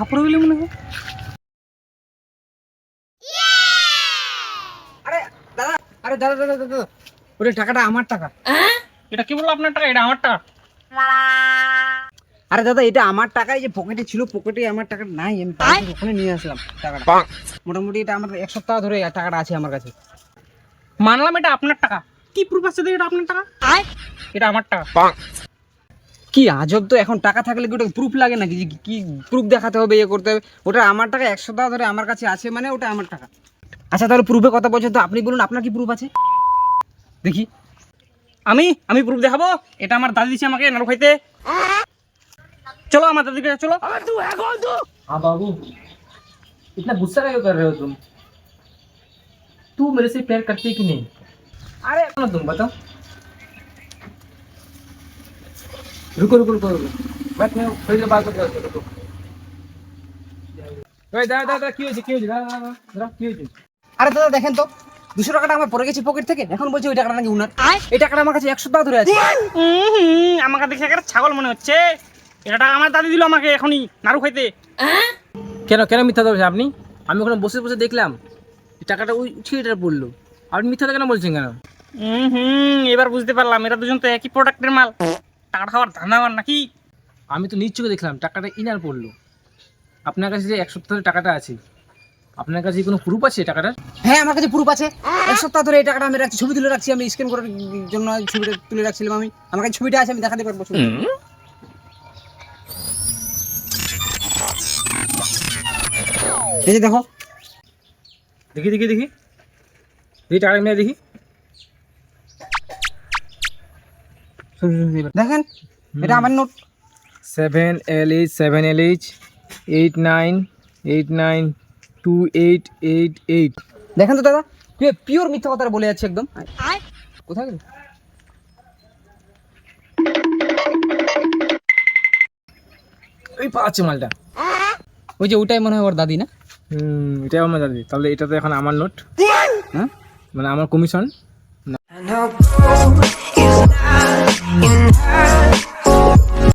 মনে হয়। আরে দাদা আরে দাদা দাদা দাদা ওটা টাকাটা আমার টাকা। এটা কি বলল আপনার টাকা? এটা আমার টাকা। আরে দাদা এটা আমার টাকাই যে পকেটে ছিল পকেটে আমার টাকা নাই আমি ওখানে নিয়ে আসলাম টাকাটা। মোটামুটি এটা আমার এক সপ্তাহ ধরে টাকাটা আছে আমার কাছে। মানলাম এটা আপনার টাকা। কি প্রুফ আছে এটা আপনার টাকা? এটা আমার টাকা। কি আজব তো এখন টাকা থাকলে কি ওটা প্রুফ লাগে নাকি যে কি প্রুফ দেখাতে হবে ইয়ে করতে হবে ওটা আমার টাকা এক সপ্তাহ ধরে আমার কাছে আছে মানে ওটা আমার টাকা আচ্ছা তাহলে প্রুফে কথা বলছেন তো আপনি বলুন আপনার কি প্রুফ আছে দেখি আমি আমি প্রুফ দেখাবো এটা আমার দাদি দিচ্ছে আমাকে নাড়ু খাইতে চলো আমার দাদিকে চলো हाँ बाबू इतना गुस्सा क्यों कर रहे हो तुम तू मेरे से प्यार करती है कि नहीं अरे ना तुम बताओ रुको रुको रुको रुको बैठ मैं थोड़ी देर बात करते हैं रुको ওই দাঁড়া দাঁড়া দাঁড়া, কি হয়েছে কি হয়েছে দাঁড়া দাঁড়া দাঁড়া, দাঁড়া কি হয়েছে আরে দাদা দেখেন তো দুশো টাকাটা আমার পড়ে গেছে পকেট থেকে এখন বলছে ওই টাকাটা নাকি উনার এই টাকাটা আমার কাছে এক সপ্তাহ ধরে আছে উম হুম, আমাকে দেখে একটা ছাগল মনে হচ্ছে এটা টাকা আমার দাদি দিল আমাকে এখনই নাড়ু খাইতে কেন কেন মিথ্যা বলছেন আপনি আমি ওখানে বসে বসে দেখলাম এই টাকাটা ওই ছেলেটার পড়লো আপনি মিথ্যা কেন বলছেন কেন হুম হুম এবার বুঝতে পারলাম এরা দুজন তো একই প্রোডাক্টের মাল টাকা খাওয়ার ধান্দা আমার নাকি? আমি তো নিজ চোখে দেখলাম টাকাটা ইনার পড়ল। আপনার কাছে যে এক সপ্তাহ সপ্তাহের টাকাটা আছে আপনার কাছে কোনো প্রুফ আছে টাকাটার? হ্যাঁ আমার কাছে প্রুফ আছে। এক সপ্তাহ ধরে এই টাকাটা আমি রাখছি ছবি তুলে রাখছি আমি স্ক্যান করার জন্য ছবিটা তুলে রাখছিলাম আমি। আমার কাছে ছবিটা আছে আমি দেখাতে পারব ছবি। এই যে দেখো। দেখি দেখি দেখি। দেখি টাকা নিয়ে দেখি। দেখেন এটা আমার note seven L H seven L H eight nine eight nine two eight eight eight দেখেন তো দাদা পিওর মিথ্যা কথা বলে যাচ্ছে একদম। কোথায় গেল? ওই পাচ্ছে মালটা। ওই যে ওটাই মনে হয় ওর দাদি না? হুম এটাই আমার দাদি। তাহলে এটা তো এখন আমার নোট হ্যাঁ? মানে আমার commission No. And her goal is not enough.